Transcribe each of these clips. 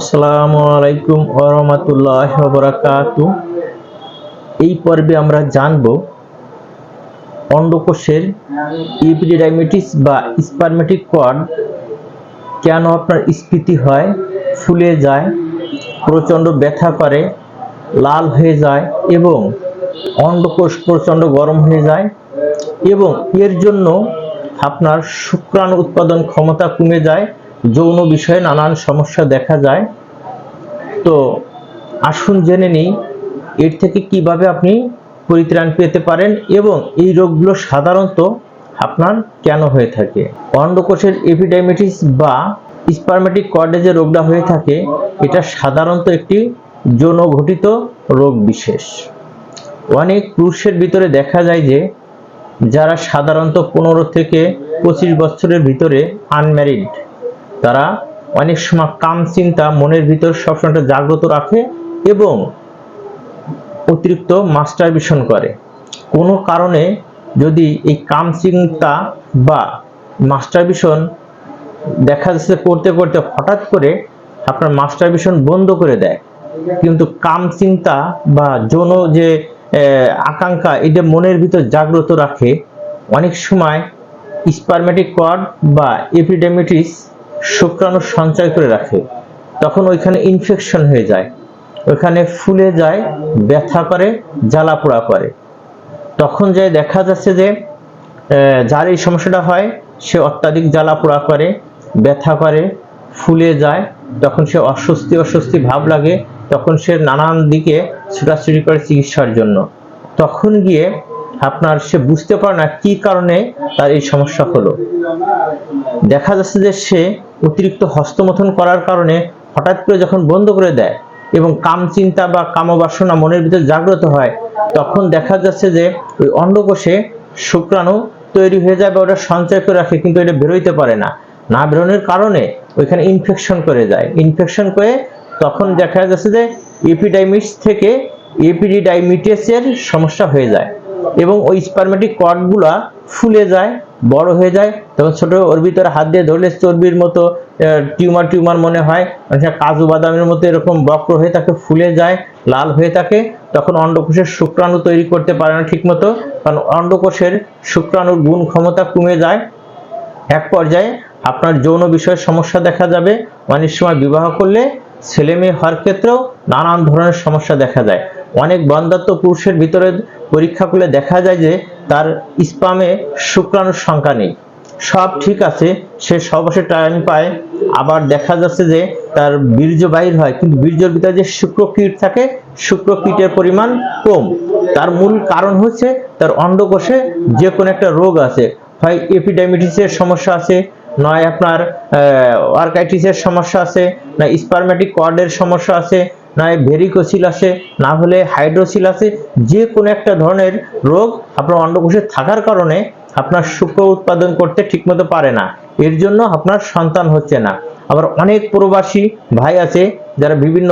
আসসালামু আলাইকুম ওরহমতুল্লাহ বরাকাতু। এই পর্বে আমরা জানব অন্ডকোষের ইপিডিডাইমেটিস বা স্পারমেটিক কর্ড কেন আপনার স্ফীতি হয়, ফুলে যায়, প্রচণ্ড ব্যথা করে, লাল হয়ে যায় এবং অন্ডকোষ প্রচণ্ড গরম হয়ে যায় এবং এর জন্য আপনার শুক্রাণু উৎপাদন ক্ষমতা কমে যায় যৌন বিষয়ে নানান সমস্যা দেখা যায়। তো আসুন জেনে নিই, এর থেকে কীভাবে আপনি পরিত্রাণ পেতে পারেন এবং এই রোগগুলো সাধারণত আপনার কেন হয়ে থাকে? অন্ডকোষের এপিডাইমেটিস বা স্পারমেটিক কর্ডে যে রোগটা হয়ে থাকে, এটা সাধারণত একটি যৌন ঘটিত রোগ বিশেষ। অনেক পুরুষের ভিতরে দেখা যায় যে, যারা সাধারণত পনেরো থেকে পঁচিশ বছরের ভিতরে আনম্যারিড তারা অনেক সময় কাম চিন্তা মনের ভিতর সবসময় জাগ্রত রাখে এবং অতিরিক্ত মাস্টারবিশন করে। কোনো কারণে যদি এই কাম চিন্তা বা মাস্টারবিশন দেখা যাচ্ছে করতে করতে হঠাৎ করে আপনার মাস্টারবিশন বন্ধ করে দেয়। কিন্তু কাম চিন্তা বা যৌন যে আকাঙ্ক্ষা, এটা মনের ভিতর জাগ্রত রাখে। অনেক সময় স্পারমেটিক কর্ড বা এপিডেমিটিস শুক্রাণু সঞ্চয় করে রাখে, তখন ওইখানে ইনফেকশন হয়ে যায়। ওইখানে ফুলে যায়, ব্যথা করে, জ্বালা পোড়া করে। তখন যে দেখা যাচ্ছে যে যার এই সমস্যাটা হয়, সে অত্যাধিক জ্বালা পোড়া করে, ব্যথা করে, ফুলে যায়, তখন সে অস্বস্তি অস্বস্তি ভাব লাগে, তখন সে নানান দিকে ছুটাছুটি করে চিকিৎসার জন্য। তখন গিয়ে আপনার সে বুঝতে পারে না কি কারণে তার এই সমস্যা হলো। দেখা যাচ্ছে যে সে অতিরিক্ত হস্তমথন করার কারণে হঠাৎ করে যখন বন্ধ করে দেয় এবং কাম চিন্তা বা কামবাসনা মনের ভিতরে জাগ্রত হয়, তখন দেখা যাচ্ছে যে ওই অন্ডকোষে শুক্রাণু তৈরি হয়ে যায় বা ওটা সঞ্চয় করে রাখে, কিন্তু এটা বেরোইতে পারে না। না বেরোনোর কারণে ওইখানে ইনফেকশন করে যায়। ইনফেকশন করে তখন দেখা যাচ্ছে যে এপিডাইমিস থেকে এপিডিডাইমিটিসের সমস্যা হয়ে যায়। এবং ওই স্পারমেটিক কর্ডগুলা ফুলে যায়, বড় হয়ে যায়, তখন ছোট ওর ভিতরে হাত দিয়ে ধরলে চর্বির মতো টিউমার টিউমার মনে হয়, অনেক সময় কাজু বাদামের মতো এরকম বক্র হয়ে থাকে, ফুলে যায়, লাল হয়ে থাকে, তখন অন্ডকোষের শুক্রাণু তৈরি করতে পারে না ঠিকমতো, কারণ অন্ডকোষের শুক্রাণুর গুণ ক্ষমতা কমে যায়। এক পর্যায়ে আপনার যৌন বিষয়ে সমস্যা দেখা যাবে, অনেক সময় বিবাহ করলে ছেলে মেয়ে হওয়ার ক্ষেত্রেও নানান ধরনের সমস্যা দেখা যায়। অনেক বন্ধাত্ম পুরুষের ভিতরে পরীক্ষা করলে দেখা যায় যে তার স্পামে শুক্রাণুর সংখ্যা নেই। সব ঠিক আছে, সে সবসে টাইম পায়। আবার দেখা যাচ্ছে যে তার বীর্য বাহির হয়, কিন্তু বীর্যের ভিতরে যে শুক্রকীট থাকে, শুক্রকীটের পরিমাণ কম। তার মূল কারণ হচ্ছে তার অন্ডকোষে যে কোনো একটা রোগ আছে। হয় এপিডেমিটিসের সমস্যা আছে, নয় আপনার অর্কাইটিসের সমস্যা আছে, না স্পারমেটিক কর্ডের সমস্যা আছে নয় ভেরিকোসিল আছে না হলে হাইড্রোসিল আছে যে কোনো একটা ধরনের রোগ আপনার অন্ডকোষে থাকার কারণে আপনার শুক্র উৎপাদন করতে ঠিকমতো পারে না। এর জন্য আপনার সন্তান হচ্ছে না। আবার অনেক প্রবাসী ভাই আছে, যারা বিভিন্ন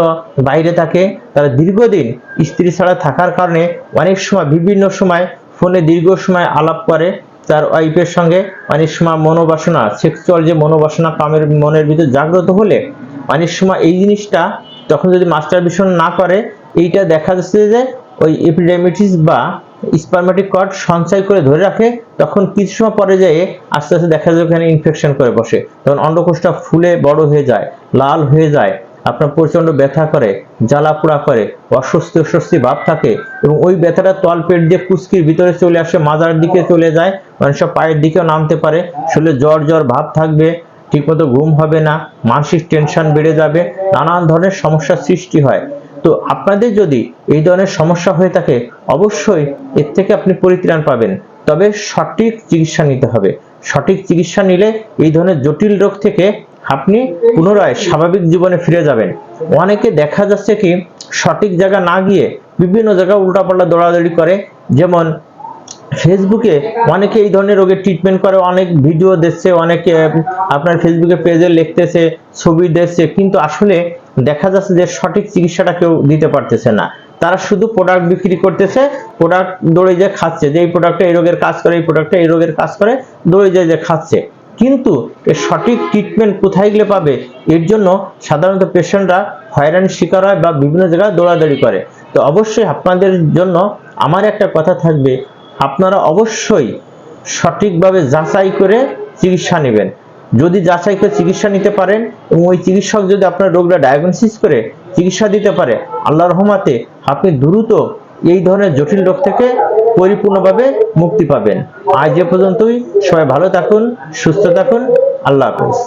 বাইরে থাকে, তারা দীর্ঘদিন স্ত্রী ছাড়া থাকার কারণে অনেক সময়, বিভিন্ন সময় ফোনে দীর্ঘ সময় আলাপ করে তার ওয়াইফের সঙ্গে। অনেক সময় মনোবাসনা সেক্সুয়াল যে মনোবাসনা, কামের মনের ভিতরে জাগ্রত হলে অনেক সময় এই জিনিসটা তখন যদি মাস্টার ভিশন না করে, এইটা দেখা যাচ্ছে যে ওই এপিডেমিটিস বা স্পারমেটিক কর্ড সঞ্চয় করে ধরে রাখে, তখন কিছু সময় পরে যেয়ে আস্তে আস্তে দেখা যায় ওখানে ইনফেকশন করে বসে। তখন অন্ডকোষটা ফুলে বড় হয়ে যায়, লাল হয়ে যায়, আপনার প্রচণ্ড ব্যথা করে, জ্বালা পোড়া করে, অস্বস্তি অস্বস্তি ভাব থাকে এবং ওই ব্যথাটা তল পেট দিয়ে কুস্কির ভিতরে চলে আসে, মাজার দিকে চলে যায় মানে সব পায়ের দিকেও নামতে পারে, শরীরে জ্বর জ্বর ভাব থাকবে ঠিকমতো ঘুম হবে না, মানসিক টেনশন বেড়ে যাবে, নানান ধরনের সমস্যার সৃষ্টি হয়। তো আপনাদের যদি এই ধরনের সমস্যা হয়ে থাকে, অবশ্যই এর থেকে আপনি পরিত্রাণ পাবেন। তবে সঠিক চিকিৎসা নিতে হবে। সঠিক চিকিৎসা নিলে এই ধরনের জটিল রোগ থেকে আপনি পুনরায় স্বাভাবিক জীবনে ফিরে যাবেন। অনেকে দেখা যাচ্ছে কি, সঠিক জায়গা না গিয়ে বিভিন্ন জায়গায় উল্টাপাল্টা দৌড়াদৌড়ি করে, যেমন ফেসবুকে অনেকে এই ধরনের রোগের ট্রিটমেন্ট করে, অনেক ভিডিও দিচ্ছে অনেকে আপনার ফেসবুকে পেজে লিখতেছে, ছবি দিচ্ছে কিন্তু আসলে দেখা যাচ্ছে যে সঠিক চিকিৎসাটা কেউ দিতে পারতেছে না। তারা শুধু প্রোডাক্ট বিক্রি করতেছে প্রোডাক্ট দৌড়ে যে খাচ্ছে, যে এই প্রোডাক্টটা এই রোগের কাজ করে, এই প্রোডাক্টটা এই রোগের কাজ করে, দৌড়ে যায় যে খাচ্ছে। কিন্তু এর সঠিক ট্রিটমেন্ট কোথায় গেলে পাবে? এর জন্য সাধারণত পেশেন্টরা হয়রানির শিকার হয় বা বিভিন্ন জায়গায় দৌড়াদৌড়ি করে। তো অবশ্যই আপনাদের জন্য আমার একটা কথা থাকবে আপনারা অবশ্যই সঠিকভাবে যাচাই করে চিকিৎসা নেবেন। যদি যাচাই করে চিকিৎসা নিতে পারেন এবং ওই চিকিৎসক যদি আপনার রোগটা ডায়াগনোসিস করে চিকিৎসা দিতে পারে আল্লাহ রহমাতে আপনি দ্রুত এই ধরনের জটিল রোগ থেকে পরিপূর্ণভাবে মুক্তি পাবেন। আজ এ পর্যন্তই। সবাই ভালো থাকুন, সুস্থ থাকুন। আল্লাহ হাফেজ।